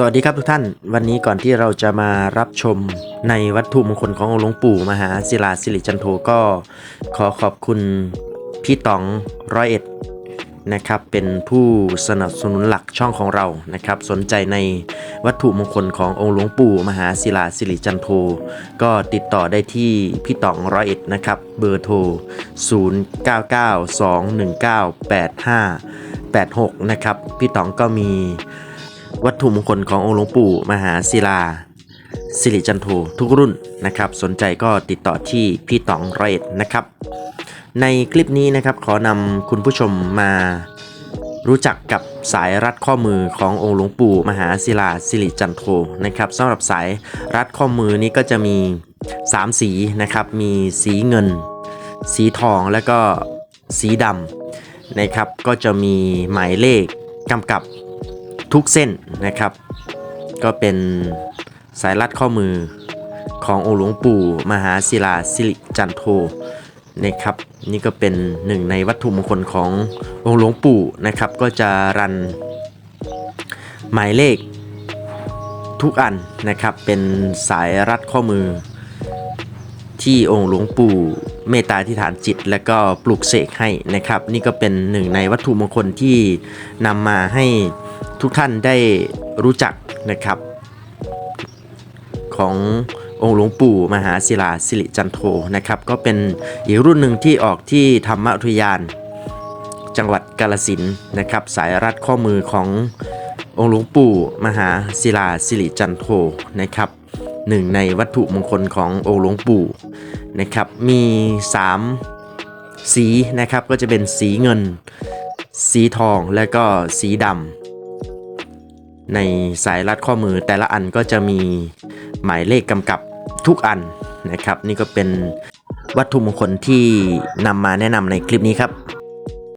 สวัสดีครับทุกท่าน วันนี้ก่อนที่เราจะมารับชมในวัตถุมงคลขององค์หลวงปู่มหาศิลาสิริจันโทก็ขอขอบคุณพี่ต๋องร้อยเอ็ดนะครับเป็นผู้สนับสนุนหลักช่องของเรานะครับ สนใจในวัตถุมงคลขององค์หลวงปู่มหาศิลาสิริจันโทก็ติดต่อได้ที่พี่ต๋องร้อยเอ็ดนะครับเบอร์โทร 0992198586 นะครับพี่ต๋องก็มี วัตถุมงคลขององค์หลวงปู่มหาศิลา สิริจันโททุกรุ่นนะครับ สนใจก็ติดต่อที่พี่ต๋องร้อยเอ็ดนะครับ ในคลิปนี้นะครับขอนำคุณผู้ชมมารู้จักกับสายรัดข้อมือขององค์หลวงปู่มหาศิลาสิริจันโทนะครับสำหรับสายรัดข้อมือนี้ก็จะมี 3 สีนะครับ มีสีเงิน สีทองและก็สีดำนะครับก็จะมีหมายเลขกำกับ ทุกเส้นนะครับ ก็เป็นสายรัดข้อมือขององค์หลวงปู่มหาศิลาสิริจันโทนะครับ นี่ก็เป็นหนึ่งในวัตถุมงคลขององค์หลวงปู่นะครับ ก็จะรันหมายเลขทุกอันนะครับ เป็นสายรัดข้อมือ ที่องค์หลวงปู่เมตตาธิฐานจิต และก็ปลูกเสกให้นะครับ นี่ก็เป็นหนึ่งในวัตถุมงคลที่นำมาให้ ทุกท่านได้รู้จักนะครับ ขององค์หลวงปู่มหาศิลาสิริจันโทนะครับ ก็เป็นอีกรุ่นหนึ่งที่ออกที่ธรรมอุทยาน จังหวัดกาลสินนะครับ สายรัดข้อมือขององค์หลวงปู่มหาศิลาสิริจันโทนะครับหนึ่งในวัตถุมงคลขององค์หลวงปู่นะครับ มี 3 สีนะครับก็จะเป็นสีเงิน สีทองและก็สีดำ ในสายรัดข้อมือแต่ละอันก็จะมีหมายเลขกำกับทุกอันนะครับ นี่ก็เป็นวัตถุมงคลที่นำมาแนะนำในคลิปนี้ครับ